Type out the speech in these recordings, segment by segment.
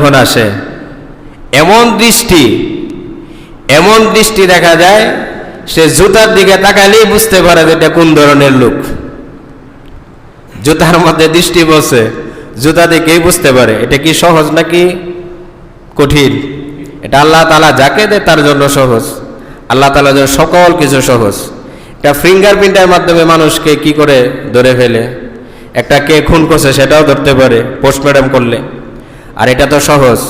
যখন আসে, এমন দৃষ্টি এমন দৃষ্টি দেখা যায়, সে জুতার দিকে তাকালেই বুঝতে পারে যে এটা কোন ধরনের লোক। জুতার মধ্যে দৃষ্টি বসে জুতা দেখেই বুঝতে পারে, এটা কি সহজ নাকি কঠিন? এটা আল্লাহ তালা যাকে দেয় তার জন্য সহজ। আল্লাহ তালার জন্য সকল কিছু সহজ। এটা ফিঙ্গারপ্রিন্টের মাধ্যমে মানুষকে কি করে ধরে ফেলে? একটা কে খুন করছে সেটাও ধরতে পারে, পোস্টমর্টম করলে। আর এটা তো সহজ।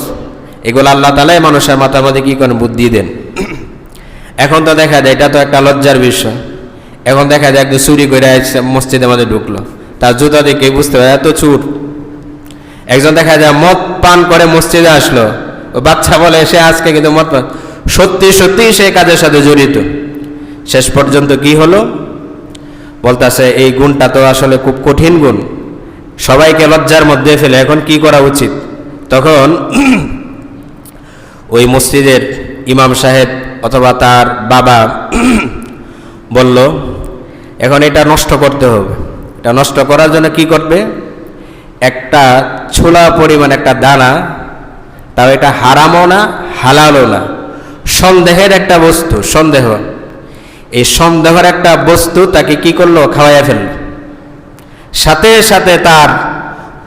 এগুলো আল্লাহ তালাই মানুষের মাথার মধ্যে কী করেন? বুদ্ধি দেন। এখন তো দেখা যায়, এটা তো একটা লজ্জার বিষয়। এখন দেখা যায় একদম চুরি করে মসজিদের মধ্যে ঢুকলো। তার জুতা দেখে বুঝতে পারে, এত চুর। একজন দেখা যায়, মদ পান করে মসজিদে আসলো। বাচ্চা বলে, সে আজকে কিন্তু মদ পান। সত্যি সত্যি সে কাজের সাথে জড়িত। শেষ পর্যন্ত কি হলো? বলতেছে, এই গুণটা তো আসলে খুব কঠিন গুণ। সবাইকে লজ্জার মধ্যে ফেলে, এখন কি করা উচিত? তখন ওই মসজিদের ইমাম সাহেব অথবা তার বাবা বলল, এখন এটা নষ্ট করতে হবে। এটা নষ্ট করার জন্য কি করবে? একটা ছোলা পরিমাণ একটা দানা, তাও এটা হারামও না, হালালও না। সন্দেহের একটা বস্তু, সন্দেহ। এই সন্দেহের একটা বস্তু তাকে কি করল? খাওয়াইয়া ফেলল। সাথে সাথে তার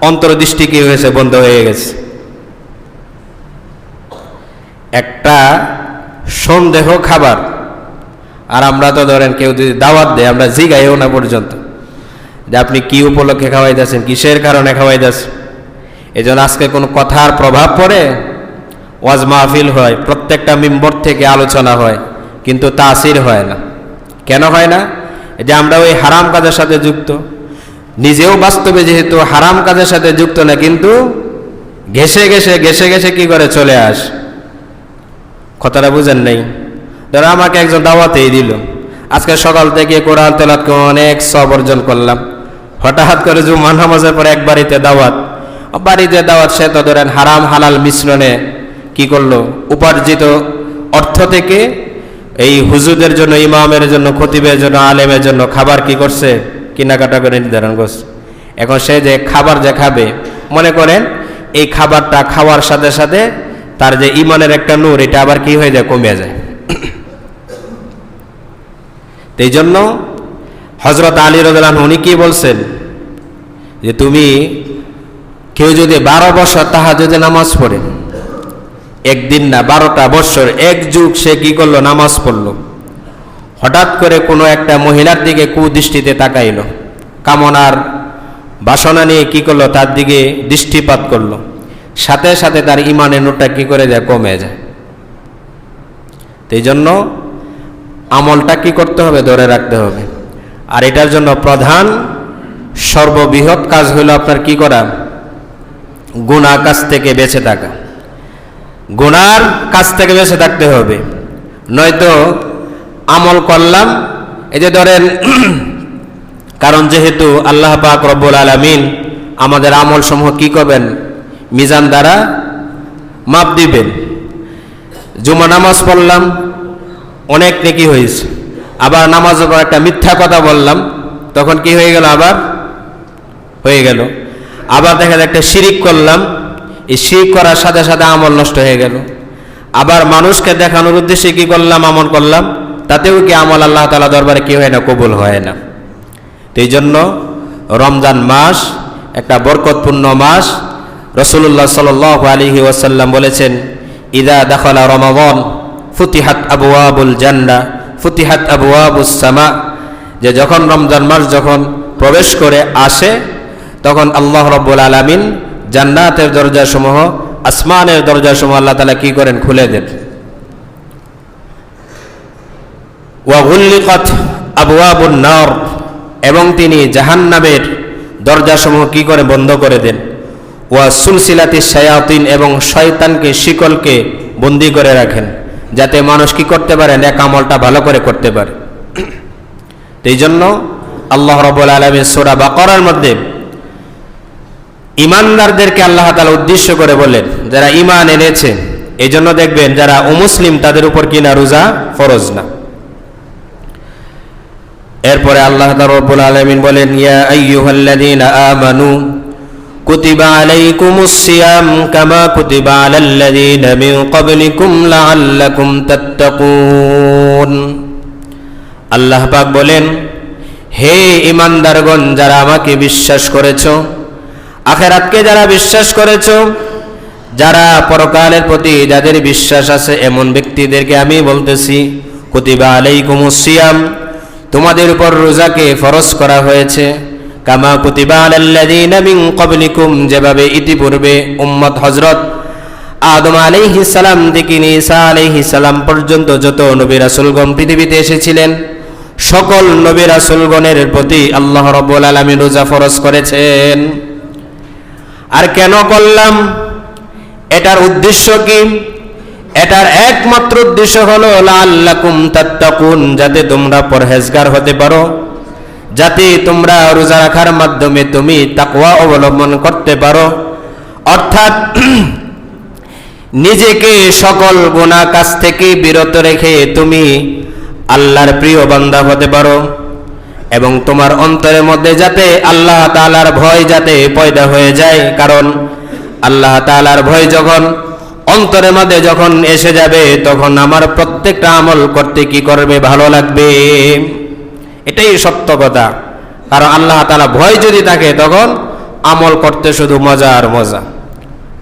অন্তর্দৃষ্টি কি হয়েছে? বন্ধ হয়ে গেছে। একটা সন্দেহ খাবার। আর আমরা তো ধরেন কেউ যদি দাওয়াত দেয়, আমরা জিগাইও না পর্যন্ত। যে আপনি কি উপলক্ষে খাওয়াইতেছেন, কিসের কারণে খাওয়াইতেছেন? এই জন্য আজকে কোনো কথার প্রভাব পড়ে? ওয়াজ মাহফিল হয়, প্রত্যেকটা মেম্বর থেকে আলোচনা হয়, কিন্তু তাসির হয় না। কেন হয় না? যে আমরা ওই হারাম কাজের সাথে যুক্ত। নিজেও বাস্তবে যেহেতু হারাম কাজের সাথে যুক্ত না, কিন্তু ঘেসে ঘেসে ঘেসে ঘেসে কি করে চলে আস? কথাটা বুঝেন নেই। ধরো আমাকে একজন দাওয়াতেই দিল। আজকে সকাল থেকে কোরআন তেলাতকে অনেক সব অর্জন করলাম। হঠাৎ করে জুমা নামাজের পর এক বাড়িতে দাওয়াত। বাড়িতে দাওয়াত সে তো ধরেন হারাম হালাল মিশ্রণে কি করল? উপার্জিত অর্থ থেকে এই হুজুদের জন্য, ইমামের জন্য, খতিবের জন্য, আলেমের জন্য খাবার কি করছে? কেনাকাটা করে নির্ধারণ করছে। এখন সে যে খাবার যে খাবে, মনে করেন এই খাবারটা খাওয়ার সাথে সাথে তার যে ইমানের একটা নূর, এটা আবার কি হয়ে যায়? কমে যায়। এই জন্য হজরত আলী রদান উনি কি বলছেন? যে তুমি কেউ যদি বারো বছর তাহা যদি নামাজ পড়ে, একদিন না বারোটা বছর, এক যুগ সে কি করল? নামাজ পড়ল। হঠাৎ করে কোনো একটা মহিলার দিকে কুদৃষ্টিতে তাকাইল। কামনার বাসনা নিয়ে কি করল? তার দিকে দৃষ্টিপাত করল। সাথে সাথে তার ইমানের নোটটা কি করে যায়? কমে যায়। তো জন্য আমলটা কি করতে হবে? ধরে রাখতে হবে। আর এটার জন্য প্রধান সর্ববৃহৎ কাজ হলো আপনার কি করা? গুণা কাজ থেকে বেঁচে থাকা। গুনার কাছ থেকে বেঁচে থাকতে হবে। নয়তো আমল করলাম, এই যে ধরেন, কারণ যেহেতু আল্লাহ পাক রব্বুল আলমিন আমাদের আমল সমূহ কি করবেন? মিজান দ্বারা মাপ দিবেন। জুমা নামাজ পড়লাম, অনেক নেকি হয়েছে। আবার নামাজের পর একটা মিথ্যা কথা বললাম, তখন কি হয়ে গেল আবার? হয়ে গেল। আবার দেখা যায় একটা শিরিক করলাম, এই শিরিক করার সাথে সাথে আমল নষ্ট হয়ে গেল। আবার মানুষকে দেখানোর উদ্দেশ্যে কি করলাম, আমল করলাম, তাতেও কি আমল আল্লাহ তালা দরবারে কি হয় না, কবুল হয় না। তো এই জন্য রমজান মাস একটা বরকতপূর্ণ মাস। রসুল্লাহ সাল আলিহি ওয়াসাল্লাম বলেছেন, ইদা দখলা রমাবন ফুতিহাত আবু আবুল জান্না ফুতিহাত আবু আবুস সামা। যে যখন রমজান মাস যখন প্রবেশ করে আসে, তখন আল্লাহ রব্বুল আলমিন জান্নাতের দরজাসমূহ, আসমানের দরজাসমূহ আল্লাহ তালা কি করেন? খুলে দেন। ওয়াগুল্লিকত আবু আবুল নর, এবং তিনি জাহান্নামের দরজাসমূহ কি করে? বন্ধ করে দেন। ওয়া সুলসিলাতি শায়াতিন এবং শয়তানকে, শিকলকে বন্দি করে রাখেন, যাতে মানুষ কি করতে পারে? এক আমলটা ভালো করে করতে পারে। এই জন্য আল্লাহ রবুল আলমের সোরা বা করার মধ্যে ইমানদারদেরকে আল্লাহ তালা উদ্দেশ্য করে বলেন যারা ইমান এনেছে এই জন্য দেখবেন যারা অমুসলিম, তাদের উপর কিনা রোজা ফরজ না। এরপরে আল্লাহ রব্বুল আলমিন বলেন, ইয়া আইয়ুহাল্লাযীনা আমানু كتب عليكم الصيام كما كتب على الذين من قبلكم لعلكم تتقون আল্লাহ পাক বলেন হে ইমানদারগণ যারা আমাকে বিশ্বাস করেছ আখেরাতকে যারা বিশ্বাস করেছ যারা পরকালের প্রতি যাদের বিশ্বাস আছে এমন ব্যক্তিদেরকে আমি বলতেছি কুতিবা আলাইকুমুস সিয়াম তোমাদের উপর রোজাকে ফরজ করা হয়েছে কামা কুতিবা আলাল্লাযীনা মিন যেভাবে ইতিপূর্বে উম্মত হযরত আদম আলাইহিস সালাম থেকে নিয়ে ঈসা আলাইহিস পর্যন্ত যত নবী রাসূলগণ পৃথিবীতে এসেছিলেন, সকল নবী রাসূলগণের প্রতি আল্লাহ রাব্বুল আলামিন রোজা ফরজ করেছেন। আর কেন করলাম? এটার উদ্দেশ্য কি? এটার একমাত্র উদ্দেশ্য হলো লাল্লাকুম তাত্তাকুন, যাতে তোমরা পরহেজগার হতে পারো। যাতে তোমরা রোজা রাখার মাধ্যমে তুমি তাকওয়া অবলম্বন করতে পারো। অর্থাৎ নিজেকে সকল গোনা কাজ থেকে বিরত রেখে তুমি আল্লাহর প্রিয় বান্দা হতে পারো এবং তোমার অন্তরের মধ্যে যাতে আল্লাহ তালার ভয় যাতে পয়দা হয়ে যায়। কারণ আল্লাহ তালার ভয় যখন অন্তরের মধ্যে যখন এসে যাবে, তখন আমার প্রত্যেকটা আমল করতে কি করবে? ভালো লাগবে। এটাই সত্য কথা কারণ আল্লাহ তালা ভয় যদি থাকে তখন আমল করতে শুধু মজা আর মজা।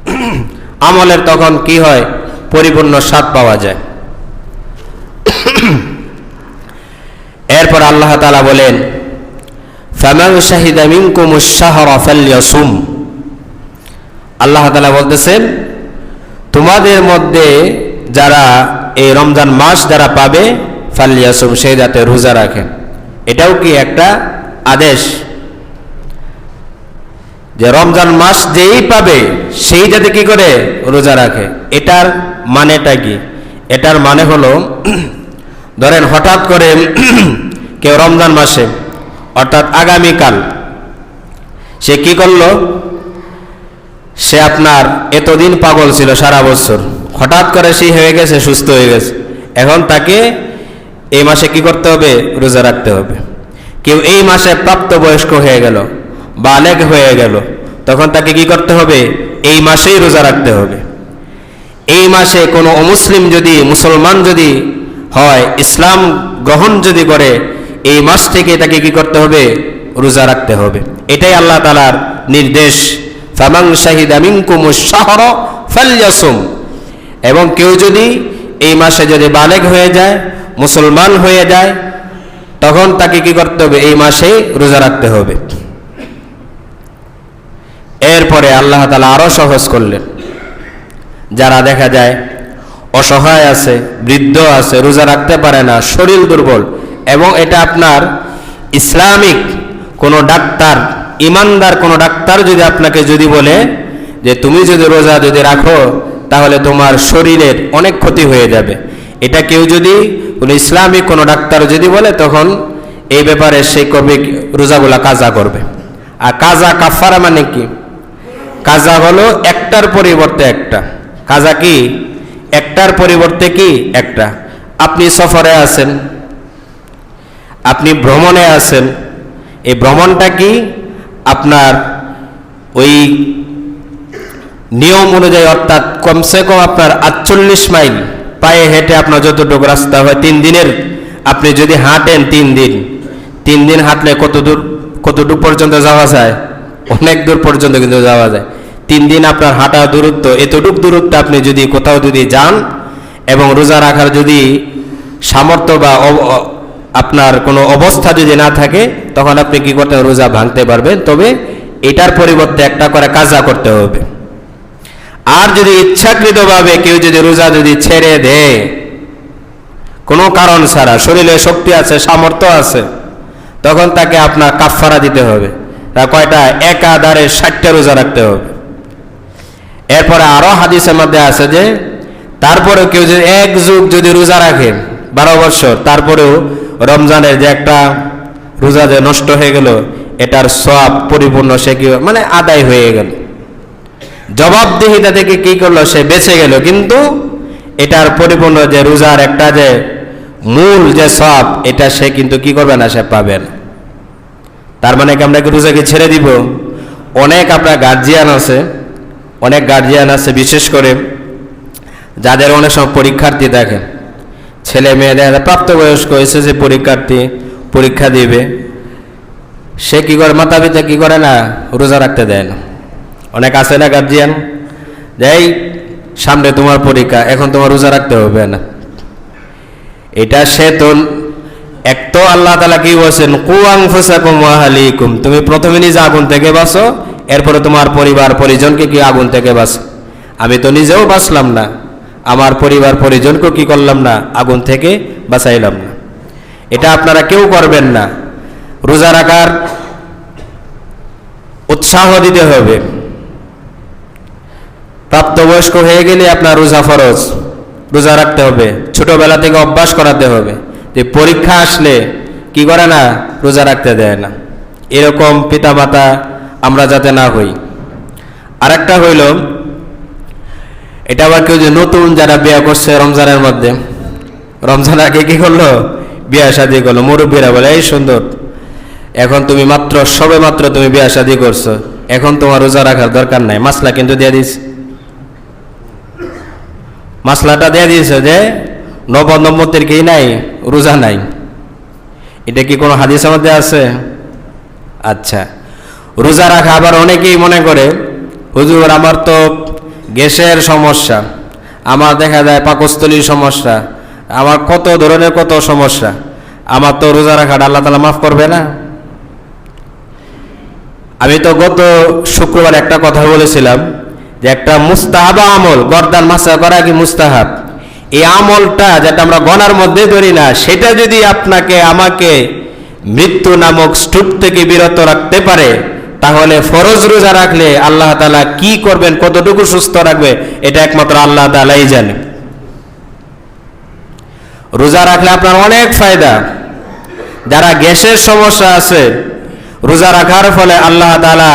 আমলের তখন কি হয়? পরিপূর্ণ স্বাদ পাওয়া যায়। এরপর আল্লাহ তালা বলেন, ফামান শাহিদা মিনকুমুশ শাহরা ফালইয়াসুম। আল্লাহ তালা বলতেছেন, তোমাদের মধ্যে যারা এই রমজান মাস যারা পাবে ফালিয়াসুম সেই যাতে রোজা রাখেন। এটাও কি একটা আদেশ? যে রমজান মাস যেই পাবে, সেই যাতে কি করে? রোজা রাখে। এটার মানেটা কি? এটার মানে হলো, ধরেন হঠাৎ করে কেউ রমজান মাসে, অর্থাৎ আগামীকাল, সে কি করল? সে আপনার এতদিন পাগল ছিল, সারা বছর। হঠাৎ করে সে হয়ে গেছে, সুস্থ হয়ে গেছে। এখন তাকে এই মাসে কি করতে হবে? রোজা রাখতে হবে। কেউ এই মাসে প্রাপ্তবয়স্ক হয়ে গেল, বালেগ হয়ে গেল, তখন তাকে কি করতে হবে? এই মাসেই রোজা রাখতে হবে। এই মাসে কোনো অমুসলিম যদি, মুসলমান যদি হয়, ইসলাম গ্রহণ যদি করে, এই মাস থেকে তাকে কি করতে হবে? রোজা রাখতে হবে। এটাই আল্লাহ তালার নির্দেশ। ফামাং শাহিদা মিনকুমুশ শাহর ফালয়াসুম। এবং কেউ যদি এই মাসে যদি বালেগ হয়ে যায় মুসলমান হয়ে যায়, তখন তাকে কি করতে হবে? এই মাসেই রোজা রাখতে হবে। এরপরে আল্লাহ তালা আরও সহজ করলেন। যারা দেখা যায় অসহায় আছে, বৃদ্ধ আছে, রোজা রাখতে পারে না, শরীর দুর্বল, এবং এটা আপনার ইসলামিক কোনো ডাক্তার, ইমানদার কোনো ডাক্তার যদি আপনাকে যদি বলে যে, তুমি যদি রোজা যদি রাখো, তাহলে তোমার শরীরের অনেক ক্ষতি হয়ে যাবে। এটা কেউ যদি কোনো ইসলামিক কোনো ডাক্তার যদি বলে, তখন এই ব্যাপারে সে করবে কি? রোজাগুলা কাজা করবে। আর কাজা কাফারা মানে কি? কাজা হলো একটার পরিবর্তে একটা। কাজা কি? একটার পরিবর্তে কি? একটা। আপনি সফরে আছেন, আপনি ভ্রমণে আছেন, এই ভ্রমণটা কি? আপনার ওই নিয়ম অনুযায়ী অর্থাৎ কমসে কম আপনার আটচল্লিশ মাইল পায়ে হেঁটে আপনার যতটুকু রাস্তা হয়, তিন দিনের। আপনি যদি হাঁটেন তিন দিন তিন দিন হাঁটলে কত দূর, কতটুকু পর্যন্ত যাওয়া যায়? অনেক দূর পর্যন্ত কিন্তু যাওয়া যায়। তিন দিন আপনার হাঁটা দূরত্ব, এতটুক দূরত্ব আপনি যদি কোথাও যদি যান এবং রোজা রাখার যদি সামর্থ্য বা আপনার কোনো অবস্থা যদি না থাকে, তখন আপনি কি করতে রোজা ভাঙতে পারবেন। তবে এটার পরিবর্তে একটা করে কাজা করতে হবে। আর যদি ইচ্ছাকৃতভাবে কেউ যদি রোজা যদি ছেড়ে দেয়, কোনো কারণ ছাড়া, শরীরে শক্তি আছে, সামর্থ্য আছে, তখন তাকে আপনার কাফফারা দিতে হবে। তা কয়টা? একাধারে ষাটটা রোজা রাখতে হবে। এরপরে আরও হাদিসের মধ্যে আছে যে, তারপরেও কেউ যদি এক যুগ যদি রোজা রাখে, বারো বছর, তারপরেও রমজানের যে একটা রোজা যে নষ্ট হয়ে গেল, এটার সব পরিপূর্ণ সে কি মানে আদায় হয়ে গেল। জবাবদিহিতা থেকে কি করল? সে বেঁচে গেল। কিন্তু এটার পরিপূর্ণ যে রোজার একটা যে মূল যে সব এটা সে কিন্তু কি করবে না, সে পাবে না। তার মানে কি আমরা কি রোজাকে ছেড়ে দিব? অনেক আপনার গার্জিয়ান আছে, অনেক গার্জিয়ান আছে বিশেষ করে, যাদের অনেক সময় পরীক্ষার্থী দেখেন ছেলে মেয়েদের দেখা, প্রাপ্তবয়স্ক এসেছে পরীক্ষার্থী পরীক্ষা দিবে। সে কি করে? মাতা পিতা কি করে না? রোজা রাখতে দেয় না। অনেক আছে না গার্জিয়ান যাই, সামনে তোমার পরীক্ষা, এখন তোমার রোজা রাখতে হবে, না? এটা সে তো এক তো আল্লাহ তালা কি বলছেন কুয়াং ফুসাকুম তুমি প্রথমে নিজে আগুন থেকে বাঁচো, এরপরে তোমার পরিবার, পরিজনকে কি আগুন থেকে বাঁচো? আমি তো নিজেও বাঁচলাম না, আমার পরিবার, পরিজনকে কি করলাম না, আগুন থেকে বাঁচাইলাম না। এটা আপনারা কেউ করবেন না। রোজা রাখার উৎসাহ দিতে হবে। প্রাপ্তবয়স্ক হয়ে গেলে আপনার রোজা ফরজ, রোজা রাখতে হবে, ছোটবেলা থেকে অভ্যাস করাতে হবে। যে পরীক্ষা আসলে কি করে না, রোজা রাখতে দেয় না। এরকম পিতা পিতামাতা আমরা যাতে না হই। আরেকটা হইল, এটা আবার কেউ যে নতুন যারা বিয়ে করছে রমজানের মধ্যে, রমজান আগে কি করল? বিয়া শাদি করল, মুরব্বীরা বলে, এই সুন্দর, এখন তুমি মাত্র, সবে মাত্র তুমি বিয়া শাদি করছ, এখন তোমার রোজা রাখার দরকার নাই, মাসলা কিন্তু দিয়ে দিস। মাসলাটা দিয়ে দিয়েছে যে নব নম্বরদের কি নাই, রোজা নাই। এটা কি কোনো হাদিসের মধ্যে আছে? আচ্ছা। রোজা রাখা আবার অনেকেই মনে করে, হুজুর, আমার তো গ্যাসের সমস্যা, আমার দেখা যায় পাকস্থলীর সমস্যা, আমার কত ধরনের কত সমস্যা, আমার তো রোজা রাখাটা আল্লাহ তালা মাফ করবে না? আমি তো গত শুক্রবার একটা কথা বলেছিলাম যে একটা মুস্তাহাবা আমল, গর্দান মাসা করা কি মুস্তাহাব? এই আমলটা যেটা আমরা গনার মধ্যে ধরি না, সেটা যদি আপনাকে, আমাকে মৃত্যু নামক স্টুপ থেকে বিরত রাখতে পারে, তাহলে ফরজ রোজা রাখলে আল্লাহ তালা কি করবেন, কতটুকু সুস্থ রাখবে, এটা একমাত্র আল্লাহ তালাই জানে। রোজা রাখলে আপনার অনেক ফায়দা। যারা গ্যাসের সমস্যা আছে, রোজা রাখার ফলে আল্লাহ তালা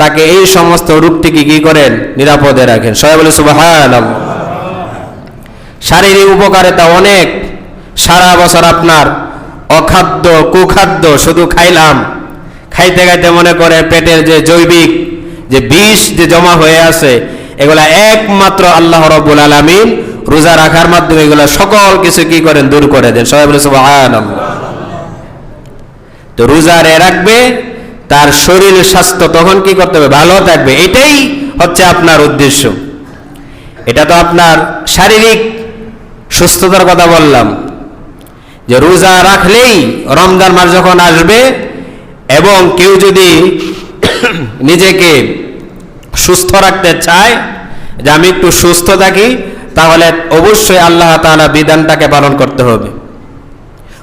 তাকে এই সমস্ত রূপ থেকে কি করেন? নিরাপদে রাখেন। সবাই বলে সুবাহান শারীরিক উপকারিতা অনেক। সারা বছর আপনার অখাদ্য, কুখাদ্য শুধু খাইলাম। খাইতে খাইতে মনে করে পেটের যে জৈবিক যে বিষ যে জমা হয়ে আছে, এগুলা একমাত্র আল্লাহ রব্বুল আলমিন রোজা রাখার মাধ্যমে এগুলা সকল কিছু কি করেন? দূর করে দেন। সবাই বলে সুবাহান তো রোজারে রাখবে তার শরীর স্বাস্থ্য তখন কি করতে হবে? ভালো থাকবে। এটাই হচ্ছে আপনার উদ্দেশ্য। এটা তো আপনার শারীরিক সুস্থতার কথা বললাম। যে রোজা রাখলেই রমজান মাস যখন আসবে এবং কেউ যদি নিজেকে সুস্থ রাখতে চায়, যে আমি একটু সুস্থ থাকি, তাহলে অবশ্যই আল্লাহ তাআলা বিধানটাকে পালন করতে হবে।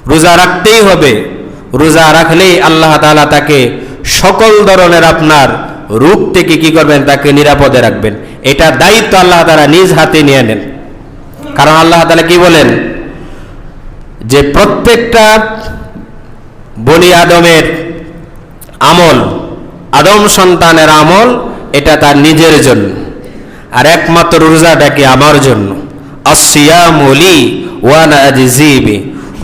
রোজা রাখতেই হবে। রোজা রাখলেই আল্লাহ তাআলা তাকে সকল ধরনের আপনার রূপ থেকে কি করবেন? তাকে নিরাপদে রাখবেন। এটা দায়িত্ব আল্লাহ তারা নিজ হাতে নিয়ে নেন। কারণ আল্লাহ তাআলা কি বলেন? যে প্রত্যেকটা বনি আদমের আমল, আদম সন্তানের আমল, এটা তার নিজের জন্য। আর একমাত্র রোজাটা কি আমার জন্য? আসিয়ামলি ওয়ান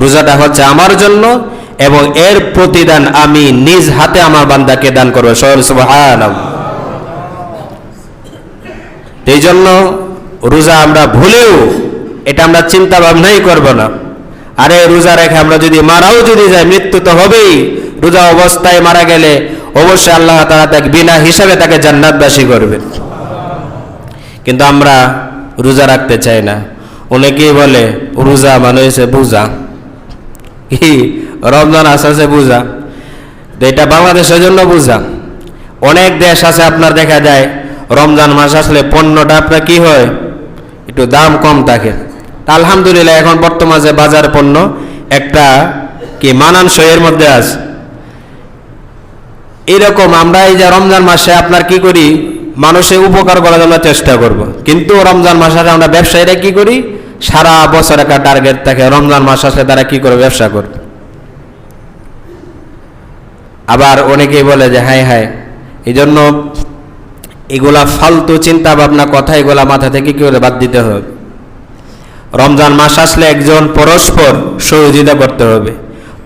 রোজাটা হচ্ছে আমার জন্য এবং এর প্রতিদান আমি নিজ হাতে আমার বান্দাকে দান করব। সহল সুবহান এই জন্য রোজা আমরা ভুলেও এটা আমরা চিন্তা ভাবনাই করব না। আরে রোজা রেখে আমরা যদি মারাও যদি যাই, মৃত্যু তো হবেই। রোজা অবস্থায় মারা গেলে অবশ্যই আল্লাহ তারা তাকে বিনা হিসাবে তাকে জান্নাতবাসী করবেন কিন্তু আমরা রোজা রাখতে চাই না। অনেকেই বলে, রোজা মানে হয়েছে বুঝা কি? রমজান আসে বুঝা। তো এটা বাংলাদেশের জন্য বুঝা। অনেক দেশ আছে আপনার দেখা যায়, রমজান মাস আসলে পণ্যটা আপনার কি হয়? একটু দাম কম থাকে। আলহামদুলিল্লাহ এখন বর্তমানে বাজার পণ্য, একটা কি মানানসইয়ের মধ্যে আছে। এরকম আমরা এই যে রমজান মাসে আপনার কি করি? মানুষের উপকার করার জন্য চেষ্টা করব। কিন্তু রমজান মাসে আমরা ব্যবসায়ীরা কি করি? সারা বছর একটা টার্গেট থাকে, রমজান মাস আসলে তারা কি করে ব্যবসা করবে। আবার অনেকেই বলে যে হাই হাই এই জন্য এগুলা ফালতু চিন্তা ভাবনা কথা এগুলা মাথা থেকে কি করে বাদ দিতে হবে? রমজান মাস আসলে একজন পরস্পর সহযোগিতা করতে হবে।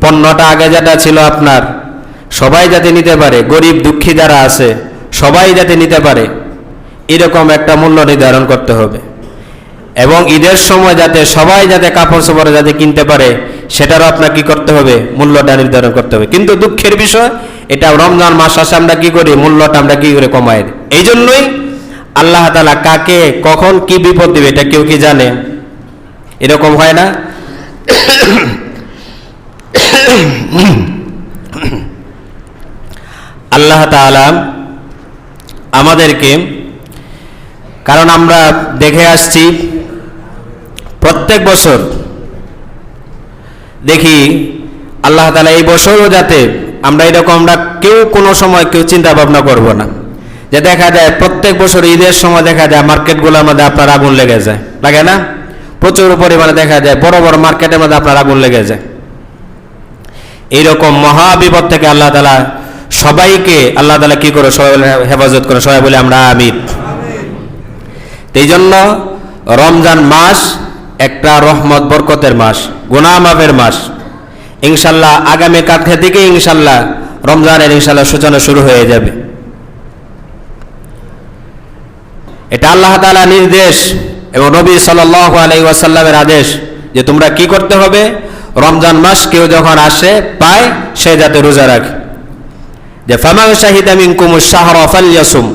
পণ্যটা আগে যেটা ছিল আপনার, সবাই যাতে নিতে পারে, গরিব দুঃখী যারা আছে, সবাই যাতে নিতে পারে, এরকম একটা মূল্য নির্ধারণ করতে হবে। এবং ঈদের সময় যাতে সবাই যাতে কাপড় চোপড় যাতে কিনতে পারে সেটারও আপনার কি করতে হবে? মূল্যটা নির্ধারণ করতে হবে। কিন্তু দুঃখের বিষয়, এটা রমজান মাস আসে আমরা কি করি? মূল্যটা আমরা কি করে কমাই এই জন্যই আল্লাহ তালা কাকে কখন কি বিপদ দেবে, এটা কেউ কি জানে? এরকম হয় না? আল্লাহ তাআলা আমাদেরকে, কারণ আমরা দেখে আসছি, প্রত্যেক বছর দেখি আল্লাহ তালা এই বছরও যাতে আমরা এরকম আমরা কেউ কোনো সময় কেউ চিন্তা ভাবনা করব না। যে দেখা যায় প্রত্যেক বছর ঈদের সময় দেখা যায় মার্কেটগুলোর মধ্যে আপনার আগুন লেগে যায়। লাগে না? প্রচুর পরিমাণে দেখা যায় বড় বড় মার্কেটের মধ্যে আপনার আগুন লেগে যায়। এইরকম মহা বিপদ থেকে আল্লাহ তালা সবাইকে আল্লাহ তালা কি করে সবাই বলে হেফাজত করে? সবাই বলে আমরা আমির এই জন্য রমজান মাস একটা রহমত বরকতের মাস গুনাহ মাফের মাস। ইনশাল্লাহ আগামী কালকে থেকে ইনশাল্লাহ রমজানের ইনশাল্লাহ সূচনা শুরু হয়ে যাবে। এটা আল্লাহ তাআলা নির্দেশ এবং নবী সাল্লাল্লাহু আলাইহি ওয়াসাল্লামের আদেশ যে তোমরা কি করতে হবে? রমজান মাস কেউ যখন আসে, পায়, সে যাতে রোজা রাখে। যে ফামান শাহিদা মিনকুমুশ শাহরা ফালইয়াসুম